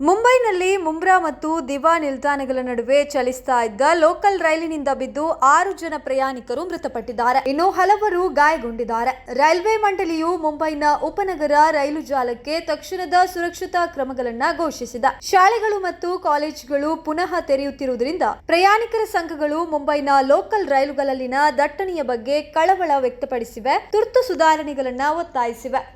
ಮುಂಬೈನಲ್ಲಿ ಮುಂಬ್ರಾ ಮತ್ತು ದಿವಾ ನಿಲ್ದಾಣಗಳ ನಡುವೆ ಚಲಿಸ್ತಾ ಇದ್ದ ಲೋಕಲ್ ರೈಲಿನಿಂದ ಬಿದ್ದು ಆರು ಜನ ಪ್ರಯಾಣಿಕರು ಮೃತಪಟ್ಟಿದ್ದಾರೆ. ಇನ್ನು ಹಲವರು ಗಾಯಗೊಂಡಿದ್ದಾರೆ. ರೈಲ್ವೆ ಮಂಡಳಿಯು ಮುಂಬೈನ ಉಪನಗರ ರೈಲು ಜಾಲಕ್ಕೆ ತಕ್ಷಣದ ಸುರಕ್ಷತಾ ಕ್ರಮಗಳನ್ನ ಘೋಷಿಸಿದೆ. ಶಾಲೆಗಳು ಮತ್ತು ಕಾಲೇಜುಗಳು ಪುನಃ ತೆರೆಯುತ್ತಿರುವುದರಿಂದ ಪ್ರಯಾಣಿಕರ ಸಂಘಗಳು ಮುಂಬೈನ ಲೋಕಲ್ ರೈಲುಗಳಲ್ಲಿನ ದಟ್ಟಣೆಯ ಬಗ್ಗೆ ಕಳವಳ ವ್ಯಕ್ತಪಡಿಸಿವೆ. ತುರ್ತು ಸುಧಾರಣೆಗಳನ್ನ ಒತ್ತಾಯಿಸಿವೆ.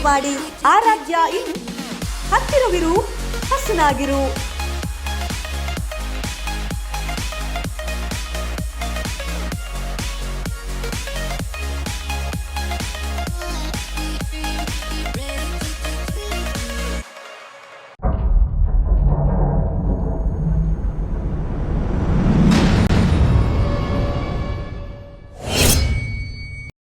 ಮಾಡಿ ಆರಾಧ್ಯ ಇನ್ನು ಹತ್ತಿರವಿರು ಹಸನಾಗಿರು.